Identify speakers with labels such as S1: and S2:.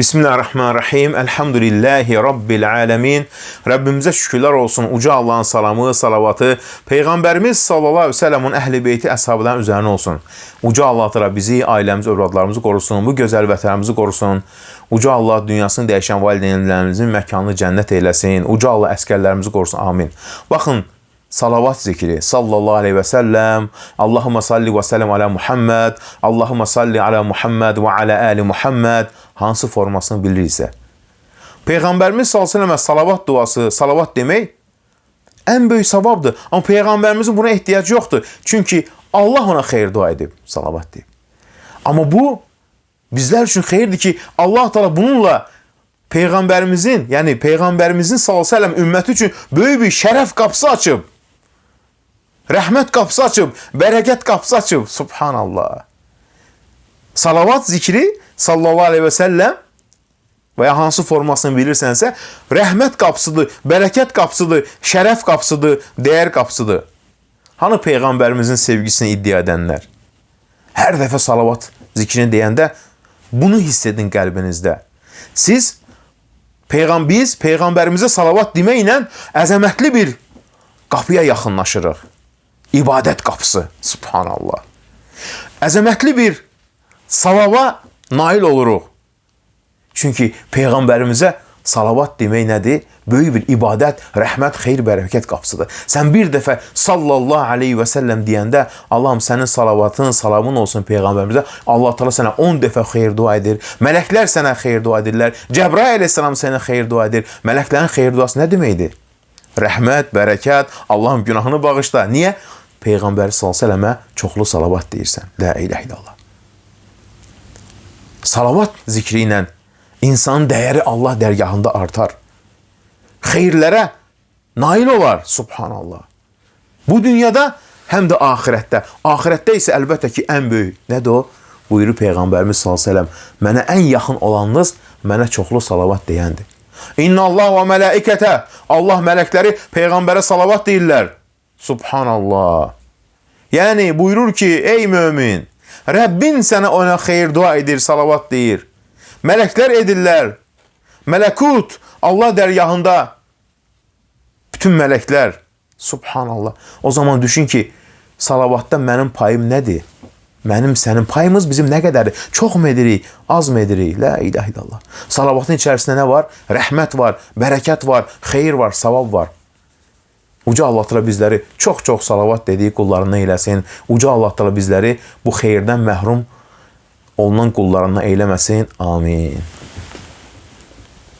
S1: Bismillahirrahmanirrahim. Elhamdülillahi Rabbil alemin. Rabbimizə şükürlər olsun. Uca Allahın salamı, salavatı Peyğəmbərimiz sallallahu aleyhi ve sellemin əhl-i beyti, əshabların üzərinə olsun. Uca Allah təala bizi, ailəmizi, övladlarımızı qorusun. Bu gözəl vətənimizi qorusun. Uca Allah dünyasını dəyişən valideynlərimizin məkanını cənnət eyləsin. Uca Allah əskərlərimizi qorusun. Amin. Baxın, salavat zikri sallallahu aleyhi ve sellem Allahümme salli ve sellem ala Muhammed Allahümme salli ala Muhammed ve ala ali Muhammed hansı formasını bilirsə Peyğəmbərimiz sallallahu salavat duası salavat demək ən böyük savabdır amma Peyğəmbərimizin buna ehtiyacı yoxdur çünki Allah ona xeyir dua edib salavat deyib amma bu bizlər üçün xeyirdir ki Allah Teala bununla Peyğəmbərimizin, yəni Peyğəmbərimizin sallallahu əleyhi ümməti üçün böyük bir şərəf qapısı açıb. Rəhmət qapısı açıb, bərəkət qapısı açıb. Subhanallah. Salavat zikri sallallahu aleyhi və səlləm və ya hansı formasını bilirsənsə, rəhmət qapısıdır, bərəkət qapısıdır, şərəf qapısıdır, dəyər qapısıdır. Hanı peyğəmbərimizin sevgisini iddia edənlər? Hər dəfə salavat zikrini deyəndə bunu hiss edin qəlbinizdə. Siz peyğəm biz peyğəmbərimizə salavat deməklə əzəmətli bir qapıya yaxınlaşırıq. İbadət qapısı. Subhanallah. Əzəmətli bir salava nail oluruq. Çünki peyğəmbərimizə salavat demək nədir? Böyük bir ibadət, rəhmət, xeyir, bərəkət qapısıdır. Sən bir dəfə sallallahu aleyhi və səlləm deyəndə Allahım sənin salavatın, salamın olsun peyğəmbərimizə. Allah Teala sənə 10 dəfə xeyir dua edir. Mələklər sənə xeyir dua edirlər. Cəbrail əleyhissalam sənə xeyir dua edir. Mələklərin xeyir duası nə deməkdir? Rəhmət, bərəkət, Allahın günahını bağışla. Niyə? Peyğəmbər sallallahu əleyhi və səlləmə çoxlu salavat deyirsən. La ilahe illallah. Salavat zikri ilə insanın dəyəri Allah dərgahında artar. Xeyirlərə nail olar. Subhanallah. Bu dünyada həm də axirətdə. Axirətdə isə əlbəttə ki, ən böyük nədir o? Buyurur Peyğəmbərimiz sallallahu əleyhi və səlləm, mənə ən yaxın olanınız mənə çoxlu salavat deyəndir. İnna Allah və mələikətə Allah mələkləri peyğəmbərə salavat deyirlər. Subhanallah. Yəni buyurur ki, ey mömin, Rəbbin sənə ona xeyir dua edir, salavat deyir. Mələklər edirlər. Mələkut Allah dərgahında bütün mələklər Subhanallah. O zaman düşün ki, salavatda mənim payım nədir? Mənim sənin payımız bizim nə qədərdir? Çox mu edirik, az mı edirik? La ilahe illallah. Salavatın içərisində nə var? Rəhmət var, bərəkət var, xeyir var, savab var. Uca Allah Teala bizləri çox-çox salavat dediyi qullarından eləsin. Uca Allah Teala bizləri bu xeyirdən məhrum olunan qullarından eyləməsin. Amin.